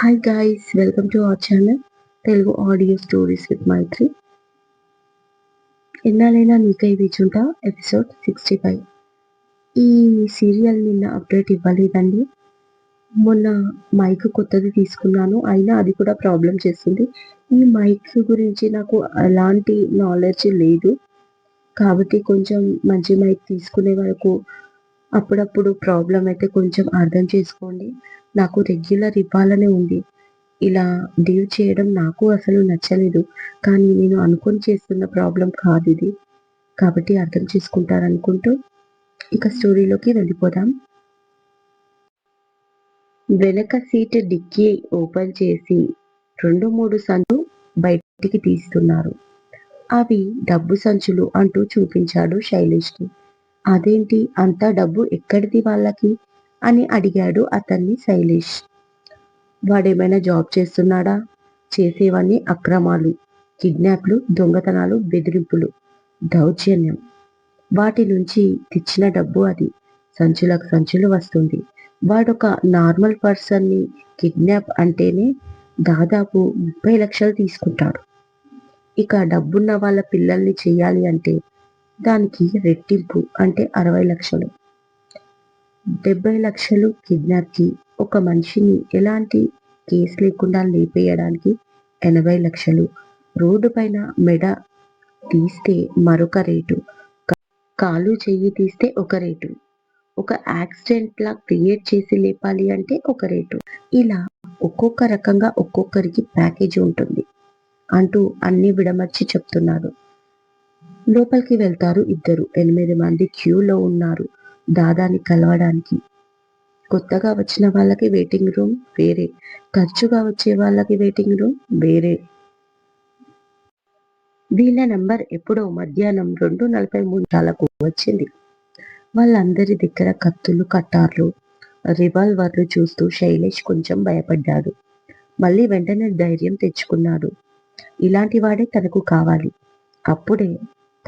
Hi guys welcome to our channel Telugu audio stories with Maithri ఎన్నాళ్ళైనా నీకై విచుంట episode sixty five ఈ serial నిన్న update ఇవ్వలేదండి. మొన్న మైక్ కొత్తది తీసుకున్నాను అయినా అది కూడా ప్రాబ్లం చేస్తుంది. ఈ మైక్ గురించి నాకు అలాంటి నాలెడ్జ్ లేదు. కాబట్టి కొంచెం మంచి మైక్ తీసుకునే వరకు అప్పుడప్పుడు ప్రాబ్లం అయితే కొంచెం అర్థం చేసుకోండి. నాకు రెగ్యులర్ ఇవ్వాలనే ఉంది. ఇలా డీల్ చేయడం నాకు అసలు నచ్చలేదు. కానీ నేను అనుకొని చేస్తున్న ప్రాబ్లం కాదు ఇది. కాబట్టి అర్థం చేసుకుంటారనుకుంటూ ఇక స్టోరీలోకి వెళ్ళిపోదాం. వెనక సీట్ డిక్కీ ఓపెన్ చేసి రెండు మూడు సంచులు బయటికి తీస్తున్నారు. అవి డబ్బు సంచులు అంటూ చూపించాడు శైలేష్కి. అదేంటి అంత డబ్బు ఎక్కడిది వాళ్ళకి? అని అడిగాడు అతన్ని శైలేష్. వాడేమైనా జాబ్ చేస్తున్నాడా? చేసేవన్నీ అక్రమాలు కిడ్నాప్లు దొంగతనాలు బెదిరింపులు దౌర్జన్యం. వాటి నుంచి తెచ్చిన డబ్బు అది. సంచులకు సంచులు వస్తుంది. వాడొక నార్మల్ పర్సన్ని కిడ్నాప్ అంటేనే దాదాపు ముప్పై లక్షలు తీసుకుంటాడు. ఇక డబ్బున్న వాళ్ళ పిల్లల్ని చేయాలి అంటే దానికి రెట్టింపు అంటే అరవై లక్షలు. డెబ్బై లక్షలు కిడ్నాప్కి ఒక మనిషిని ఎలాంటి కేసు లేకుండా లేపేయడానికి ఎనభై లక్షలు. రోడ్డు పైన మెడ తీస్తే మరొక రేటు. కాలు చెయ్యి తీస్తే ఒక రేటు. ఒక యాక్సిడెంట్ లా క్రియేట్ చేసి లేపాలి అంటే ఒక రేటు. ఇలా ఒక్కొక్క రకంగా ఒక్కొక్కరికి ప్యాకేజ్ ఉంటుంది అంటూ అన్ని విడమర్చి చెప్తున్నాడు లోపలికి వెళ్తారు ఇద్దరు. ఎనిమిది మంది క్యూలో ఉన్నారు. దాదాని కలవడానికి. కొత్తగా వచ్చిన వాళ్ళకి వెయిటింగ్ రూమ్ వేరే. ఖర్చుగా వచ్చే వాళ్ళకి వెయిటింగ్ రూమ్ వేరే. వీళ్ళ నంబర్ ఎప్పుడో మధ్యాహ్నం రెండు నలభై మూడు వచ్చింది. వాళ్ళందరి దగ్గర కత్తులు కట్టార్లు రివాల్వర్లు చూస్తూ శైలేష్ కొంచెం భయపడ్డాడు. మళ్ళీ వెంటనే ధైర్యం తెచ్చుకున్నాడు. ఇలాంటి వాడే తనకు కావాలి. అప్పుడే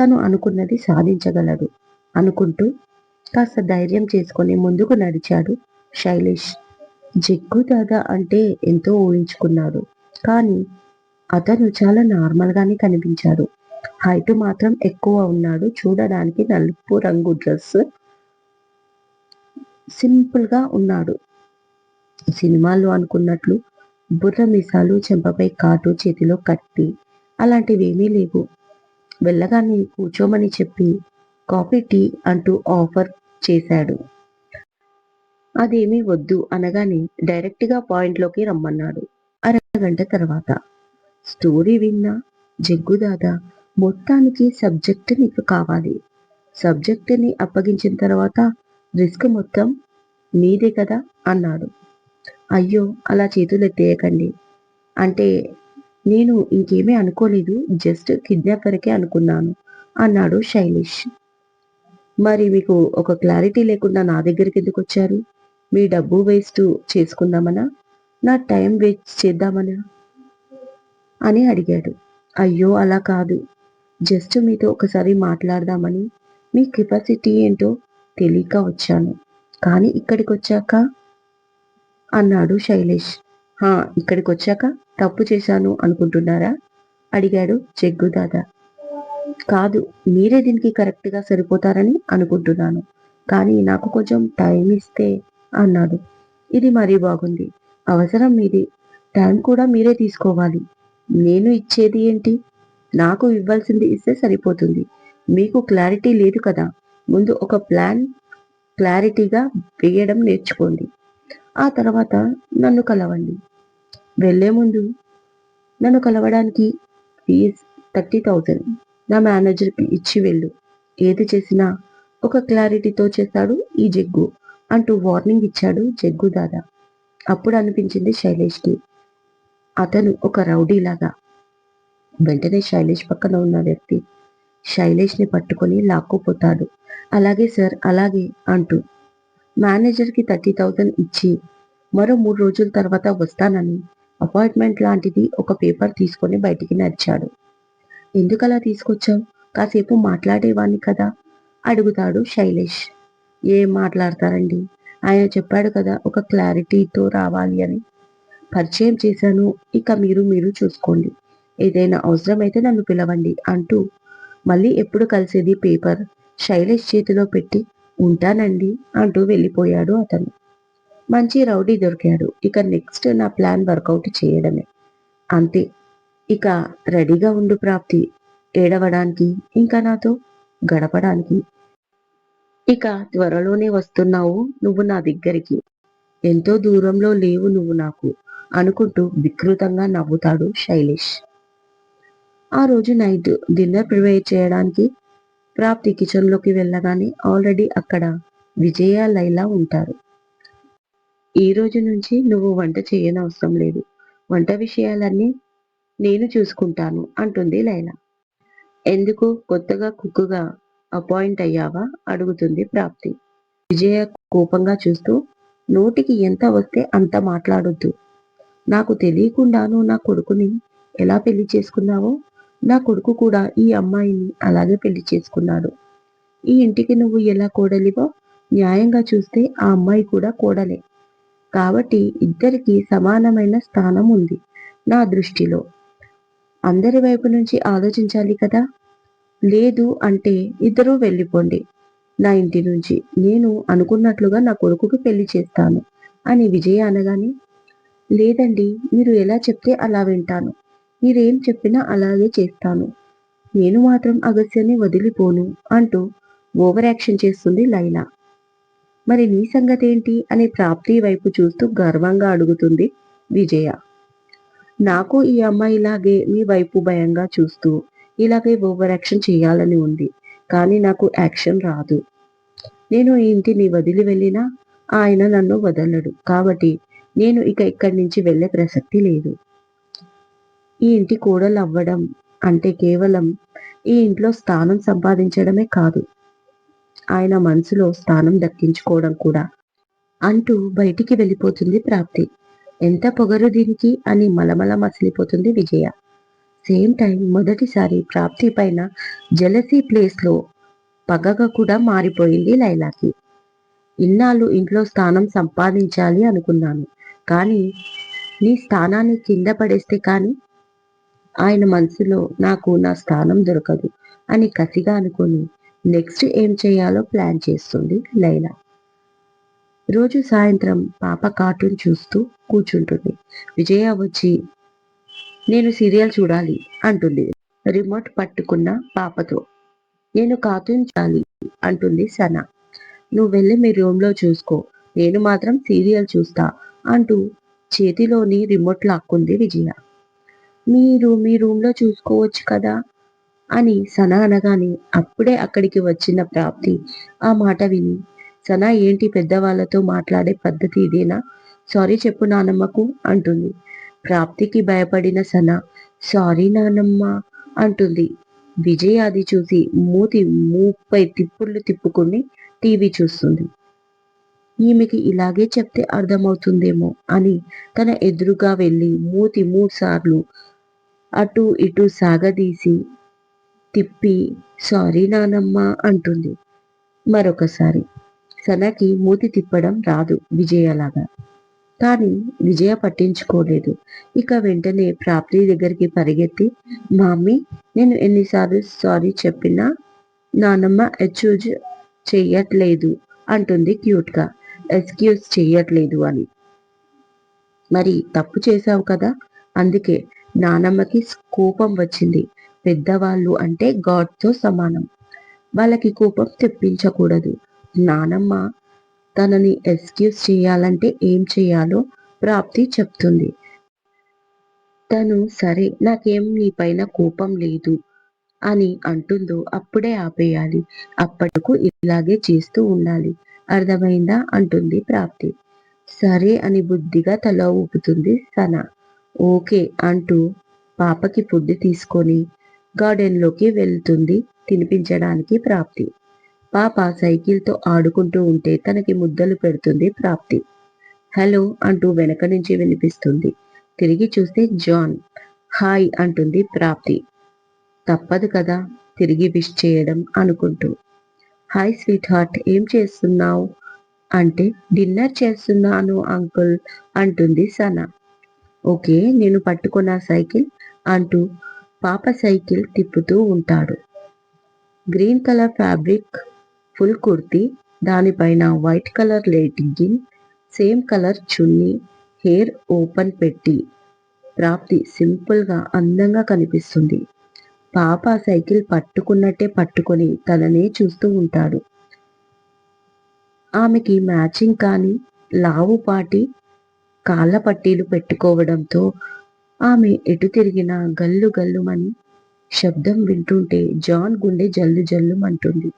తను అనుకున్నది సాధించగలడు అనుకుంటూ కాస్త ధైర్యం చేసుకొని ముందుకు నడిచాడు శైలేష్. జగ్గు దాదా అంటే ఎంతో ఊహించుకున్నాడు కానీ అతను చాలా నార్మల్గానే కనిపించాడు. హైట్ మాత్రం ఎక్కువ ఉన్నాడు. చూడడానికి నలుపు రంగు డ్రెస్ సింపుల్గా ఉన్నాడు. సినిమాల్లో అనుకున్నట్లు బుర్ర మీసాలు చెంపపై కాటు చేతిలో కట్టి అలాంటివి ఏమీ లేవు. వెళ్ళగానే కూర్చోమని చెప్పి కాఫీ టీ అంటూ ఆఫర్ చేశాడు. అదేమీ వద్దు అనగానే డైరెక్ట్గా పాయింట్లోకి రమ్మన్నాడు. అరగంట తర్వాత. స్టోరీ విన్నా జగ్గుదాదా మొత్తానికి సబ్జెక్ట్ నీకు కావాలి. సబ్జెక్టుని అప్పగించిన తర్వాత రిస్క్ మొత్తం మీదే కదా? అన్నాడు. అయ్యో అలా చేతులు ఎత్తేయకండి అంటే నేను ఇంకేమీ అనుకోలేదు జస్ట్ కిడ్నాప్ వరకే అనుకున్నాను అన్నాడు శైలేష్. మరి మీకు ఒక క్లారిటీ లేకుండా నా దగ్గరికి ఎందుకు వచ్చారు? మీ డబ్బు వేస్ట్ చేసుకుందామనా? నా టైం వేస్ట్ చేద్దామనా? అని అడిగాడు. అయ్యో అలా కాదు. జస్ట్ మీతో ఒకసారి మాట్లాడదామని మీ కెపాసిటీ ఏంటో తెలియక వచ్చాను. కానీ ఇక్కడికి వచ్చాక? అన్నాడు శైలేష్. హా ఇక్కడికి వచ్చాక తప్పు చేశాను అనుకుంటున్నారా? అడిగాడు జగ్గు కాదు మీరే దీనికి కరెక్ట్గా సరిపోతారని అనుకుంటున్నాను. కానీ నాకు కొంచెం టైం ఇస్తే అన్నాడు. ఇది మరీ బాగుంది. అవసరం మీది. టైం కూడా మీరే తీసుకోవాలి. నేను ఇచ్చేది ఏంటి? నాకు ఇవ్వాల్సింది ఇస్తే సరిపోతుంది. మీకు క్లారిటీ లేదు కదా. ముందు ఒక ప్లాన్ క్లారిటీగా వేయడం నేర్చుకోండి. ఆ తర్వాత నన్ను కలవండి. వెళ్ళే ముందు నన్ను కలవడానికి ఫీజ్ థర్టీ థౌజండ్ నా మేనేజర్కి ఇచ్చి వెళ్ళు. ఏది చేసినా ఒక క్లారిటీతో చేస్తాడు ఈ జగ్గు అంటూ వార్నింగ్ ఇచ్చాడు జగ్గు దాదా. అప్పుడు అనిపించింది శైలేష్కి. అతను ఒక రౌడీలాగా వెంటనే శైలేష్ పక్కన ఉన్న వ్యక్తి శైలేష్ని పట్టుకొని లాక్కుపోతాడు. అలాగే సార్ అలాగే అంటూ. మేనేజర్కి థర్టీ థౌజండ్ ఇచ్చి మరో మూడు రోజుల తర్వాత వస్తానని అపాయింట్మెంట్ లాంటిది ఒక పేపర్ తీసుకొని బయటికి నడిచాడు. ఎందుకలా తీసుకొచ్చావు? కాసేపు మాట్లాడేవాణ్ణి కదా? అడుగుతాడు శైలేష్. ఏం మాట్లాడతారండి? ఆయన చెప్పాడు కదా ఒక క్లారిటీతో రావాలి అని. పరిచయం చేశాను. ఇక మీరు మీరు చూసుకోండి. ఏదైనా అవసరమైతే నన్ను పిలవండి అంటూ మళ్ళీ ఎప్పుడు కలిసేది పేపర్. శైలేష్ చేతిలో పెట్టి ఉంటానండి అంటూ వెళ్ళిపోయాడు అతను. మంచి రౌడీ దొరికాడు. ఇక నెక్స్ట్ నా ప్లాన్ వర్కౌట్ చేయడమే. అంతే. ఇక రెడీగా ఉండు ప్రాప్తి. ఏడవడానికి ఇంకా నాతో గడపడానికి. ఇక త్వరలోనే వస్తున్నావు నువ్వు నా దగ్గరికి. ఎంతో దూరంలో లేవు నువ్వు నాకు అనుకుంటూ వికృతంగా నవ్వుతాడు శైలేష్. ఆ రోజు నైట్ డిన్నర్ ప్రిపేర్ చేయడానికి ప్రాప్తి కిచెన్లోకి వెళ్ళగానే ఆల్రెడీ అక్కడ విజయ లైలా ఉంటారు. ఈ రోజు నుంచి నువ్వు వంట చేయనవసరం లేదు. వంట విషయాలన్నీ నేను చూసుకుంటాను అంటుంది లైలా. ఎందుకు? కొత్తగా కుక్కుగా అపాయింట్ అయ్యావా? అడుగుతుంది ప్రాప్తి. విజయ కోపంగా చూస్తూ నోటికి ఎంత వస్తే అంత మాట్లాడొద్దు. నాకు తెలియకుండాను నా కొడుకుని ఎలా పెళ్ళి చేసుకున్నావో? నా కొడుకు కూడా ఈ అమ్మాయిని అలాగే పెళ్ళి చేసుకున్నాడు. ఈ ఇంటికి నువ్వు ఎలా కోడలివో? న్యాయంగా చూస్తే ఆ అమ్మాయి కూడా కోడలే. కాబట్టి ఇద్దరికి సమానమైన స్థానం ఉంది నా దృష్టిలో. అందరి వైపు నుంచి ఆలోచించాలి కదా? లేదు అంటే ఇద్దరూ వెళ్ళిపోండి. నా ఇంటి నుంచి నేను అనుకున్నట్లుగా నా కొడుకుకి పెళ్ళి చేస్తాను అని విజయ అనగానే లేదండి మీరు ఎలా చెప్తే అలా వింటాను. మీరేం చెప్పినా అలాగే చేస్తాను. నేను మాత్రం అగస్యాన్ని వదిలిపోను అంటూ ఓవర్ యాక్షన్ చేస్తుంది లైలా. మరి నీ సంగతి ఏంటి అని ప్రాప్తి వైపు చూస్తూ గర్వంగా అడుగుతుంది విజయ. నాకు ఈ అమ్మాయి ఇలాగే మీ వైపు భయంగా చూస్తూ ఇలాగే ఓవర్ యాక్షన్ చేయాలని ఉంది కానీ నాకు యాక్షన్ రాదు. నేను ఈ ఇంటిని వదిలి వెళ్ళినా ఆయన నన్ను వదలడు కాబట్టి నేను ఇక ఇక్కడి నుంచి వెళ్ళే ప్రసక్తి లేదు. ఈ ఇంటి కోడలు అవ్వడం అంటే కేవలం ఈ ఇంట్లో స్థానం సంపాదించడమే కాదు ఆయన మనసులో స్థానం దక్కించుకోవడం కూడా. అంటూ బయటికి వెళ్ళిపోతుంది ప్రాప్తి. ఎంత పొగరు దీనికి? అని మలమల మసిలిపోతుంది విజయ. సేమ్ టైం మొదటిసారి ప్రాప్తి పైన జలసీ ప్లేస్లో పగగా కూడా మారిపోయింది లైలాకి. ఇన్నాళ్ళు ఇంట్లో స్థానం సంపాదించాలి అనుకున్నాను. కానీ నీ స్థానాన్ని కింద పడేస్తే కానీ ఆయన మనసులో నాకు నా స్థానం దొరకదు అని కసిగా అనుకుని నెక్స్ట్ ఏం చేయాలో ప్లాన్ చేస్తుంది లైలా. రోజు సాయంత్రం పాప కార్టూన్ చూస్తూ కూర్చుంటుంది. విజయ వచ్చి నేను సీరియల్ చూడాలి అంటుంది. రిమోట్ పట్టుకున్న పాపతో నేను కార్టూన్ చూడాలి అంటుంది సనా. నువ్వు వెళ్ళి మీ రూమ్లో చూసుకో నేను మాత్రం సీరియల్ చూస్తా అంటూ చేతిలోని రిమోట్ లాక్కుంది విజయ. మీరు మీ రూమ్లో చూసుకోవచ్చు కదా అని సనా అనగానే అప్పుడే అక్కడికి వచ్చిన ప్రాప్తి ఆ మాట విని సనా ఏంటి పెద్దవాళ్ళతో మాట్లాడే పద్ధతి ఇదేనా? సారీ చెప్పు నానమ్మకు అంటుంది. ప్రాప్తికి భయపడిన సన సారీ నానమ్మ అంటుంది. విజయ్ అది చూసి మూతి ముప్పై తిప్పుళ్ళు తిప్పుకుని టీవీ చూస్తుంది. ఈమెకి ఇలాగే చెప్తే అర్థమవుతుందేమో అని తన ఎదురుగా వెళ్ళి మూతి మూడు సార్లు అటు ఇటు సాగదీసి తిప్పి సారీ నానమ్మ అంటుంది. మరొకసారి సనకి మూతి తిప్పడం రాదు విజయలాగా. కానీ విజయ పట్టించుకోలేదు. ఇక వెంటనే ప్రాప్తి దగ్గరికి పరిగెత్తి మమ్మీ నేను ఎన్నిసార్లు సారీ చెప్పినా నానమ్మ ఎక్స్క్యూజ్ చెయ్యట్లేదు అంటుంది క్యూట్గా. ఎక్స్క్యూజ్ చెయ్యట్లేదు అని. మరి తప్పు చేశావు కదా? అందుకే నానమ్మకి కోపం వచ్చింది. పెద్దవాళ్ళు అంటే గాడ్తో సమానం. వాళ్ళకి కోపం తెప్పించకూడదు. నానమ్మ తనని ఎక్స్క్యూజ్ చేయాలంటే ఏం చేయాలో ప్రాప్తి చెప్తుంది. తను సరే నాకేం నీ పైన కోపం లేదు అని అంటుందో అప్పుడే ఆపేయాలి. అప్పటికు ఇలాగే చేస్తూ ఉండాలి. అర్థమైందా? అంటుంది ప్రాప్తి. సరే అని బుద్ధిగా తల ఊపుతుంది సన. ఓకే అంటూ పాపకి ఫుడ్ తీసుకొని గార్డెన్లోకి వెళ్తుంది తినిపించడానికి ప్రాప్తి. పాప సైకిల్తో ఆడుకుంటూ ఉంటే తనకి ముద్దలు పెడుతుంది ప్రాప్తి. హలో అంటూ వెనక నుంచి వినిపిస్తుంది. తిరిగి చూస్తే జాన్. హాయ్ అంటుంది ప్రాప్తి. తప్పదు కదా తిరిగి విష్ చేయడం అనుకుంటూ. హాయ్ స్వీట్ హార్ట్ ఏం చేస్తున్నావు? అంటే డిన్నర్ చేస్తున్నాను అంకుల్ అంటుంది సనా. ఓకే నేను పట్టుకున్న సైకిల్ అంటూ పాప సైకిల్ తిప్పుతూ ఉంటాడు. Green colour fabric full kurti దానిపైన white colour leggings same colour chunni hair open పెట్టి. ప్రాప్తి సింపుల్గా అందంగా కనిపిస్తుంది. పాప సైకిల్ పట్టుకున్నట్టే పట్టుకొని తననే చూస్తూ ఉంటాడు. ఆమెకి మ్యాచింగ్ కానీ లావు పాటి కాళ్ళ పట్టీలు పెట్టుకోవడంతో ఆమె ఎటు తిరిగినా గల్లు గల్లుమని శబ్దం వింటుంటే జాన్ గుండె జల్లు జల్లుమంటుంది.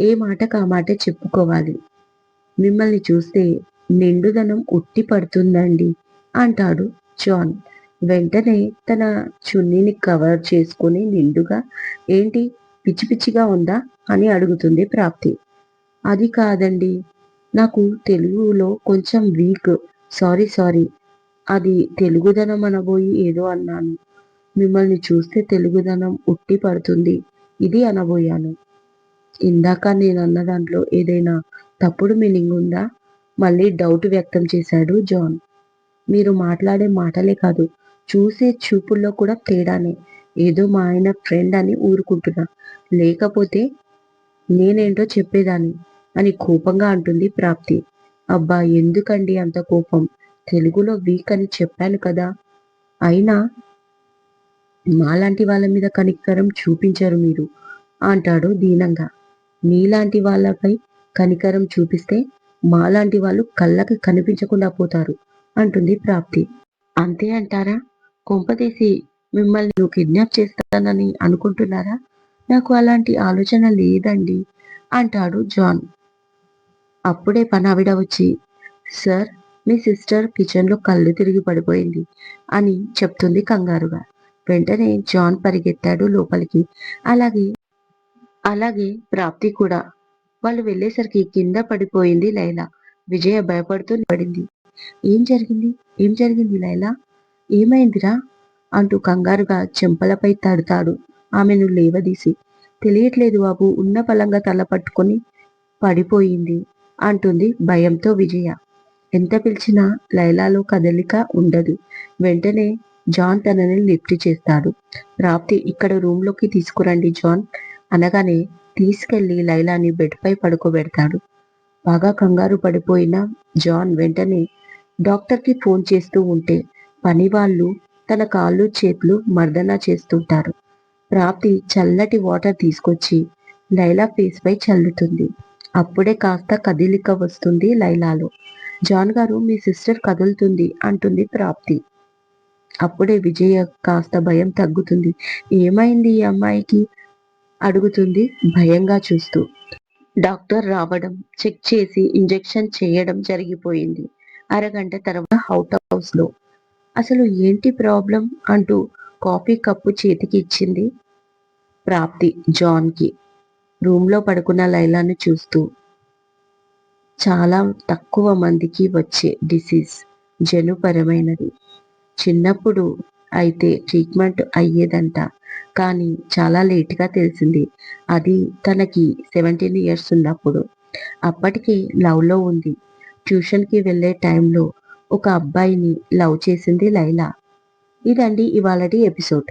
ఏ మాటకు ఆ మాట చెప్పుకోవాలి. మిమ్మల్ని చూస్తే నిండుదనం ఉట్టి పడుతుందండి అంటాడు జాన్. వెంటనే తన చున్నీని కవర్ చేసుకుని నిండుగా ఏంటి పిచ్చి పిచ్చిగా ఉందా? అని అడుగుతుంది ప్రాప్తి. అది కాదండి. నాకు తెలుగులో కొంచెం వీక్. Sorry sorry. అది తెలుగుదనం అనబోయి ఏదో అన్నాను. మిమ్మల్ని చూస్తే తెలుగుదనం ఉట్టి పడుతుంది. ఇది అనబోయాను. ఇందాక నేను అన్న దాంట్లో ఏదైనా తప్పుడు మీనింగ్ ఉందా? మళ్ళీ డౌట్ వ్యక్తం చేశాడు జాన్. మీరు మాట్లాడే మాటలే కాదు చూసే చూపుల్లో కూడా తేడానే. ఏదో మా ఆయన ఫ్రెండ్ అని ఊరుకుంటున్నా. లేకపోతే నేనేంటో చెప్పేదాన్ని అని కోపంగా అంటుంది ప్రాప్తి. అబ్బా ఎందుకండి అంత కోపం? తెలుగులో వీక్ అని చెప్పాను కదా. అయినా మాలాంటి వాళ్ళ మీద కనికరం చూపించరు మీరు అంటాడు దీనంగా. మీలాంటి వాళ్ళపై కనికరం చూపిస్తే మాలాంటి వాళ్ళు కళ్ళకి కనిపించకుండా పోతారు అంటుంది ప్రాప్తి. అంతే అంటారా? కొంపతీసి మిమ్మల్ని నువ్వు కిడ్నాప్ చేస్తానని అనుకుంటున్నారా? నాకు అలాంటి ఆలోచన లేదండి అంటాడు జాన్. అప్పుడే పనావిడ వచ్చి సార్ మీ సిస్టర్ కిచెన్లో కళ్ళు తిరిగి పడిపోయింది అని చెప్తుంది కంగారుగా. వెంటనే జాన్ పరిగెత్తాడు లోపలికి. అలాగే అలాగే ప్రాప్తి కూడా. వాళ్ళు వెళ్ళేసరికి కింద పడిపోయింది లైలా. విజయ భయపడుతూ పడింది ఏం జరిగింది? ఏం జరిగింది లైలా? ఏమైందిరా? అంటూ కంగారుగా చెంపలపై తడతాడు. ఆమెను లేవదీసి తెలియట్లేదు బాబు ఉన్న పలంగా తల పట్టుకొని పడిపోయింది అంటుంది భయంతో విజయ. ఎంత పిలిచినా లైలాలో కదలిక ఉండదు. వెంటనే జాన్ తనని లిఫ్ట్ చేస్తాడు. రాప్తి ఇక్కడ రూమ్లోకి తీసుకురండి జాన్ అనగానే తీసుకెళ్ళి లైలాని బెడ్పై పడుకోబెడతాడు. బాగా కంగారు పడిపోయిన జాన్ వెంటనే డాక్టర్కి ఫోన్ చేస్తూ ఉంటే పని వాళ్ళు తన కాళ్ళు చేతులు మర్దన చేస్తుంటారు. ప్రాప్తి చల్లటి వాటర్ తీసుకొచ్చి లైలా ఫేస్పై చల్లుతుంది. అప్పుడే కాస్త కదిలిక వస్తుంది లైలాలో. జాన్ గారు మీ సిస్టర్ కదులుతుంది అంటుంది ప్రాప్తి. అప్పుడే విజయ కాస్త భయం తగ్గుతుంది. ఏమైంది ఈ అమ్మాయికి? అడుగుతుంది భయంగా చూస్తూ. డాక్టర్ రావడం చెక్ చేసి ఇంజెక్షన్ చేయడం జరిగిపోయింది. అరగంట తర్వాత హౌట్ హౌస్లో అసలు ఏంటి ప్రాబ్లం? అంటూ కాఫీ కప్పు చేతికి ఇచ్చింది ప్రాప్తి జాన్కి రూమ్లో పడుకున్న లైలాను చూస్తూ. చాలా తక్కువ మందికి వచ్చే డిసీజ్ జనుపరమైనది. చిన్నప్పుడు అయితే ట్రీట్మెంట్ అయ్యేదంట కానీ చాలా లేట్గా తెలిసింది. అది తనకి సెవెంటీన్ ఇయర్స్ ఉన్నప్పుడు. అప్పటికి లవ్లో ఉంది. ట్యూషన్కి వెళ్ళే టైంలో ఒక అబ్బాయిని లవ్ చేసింది లైలా. ఇదండి ఇవాళటి ఎపిసోడ్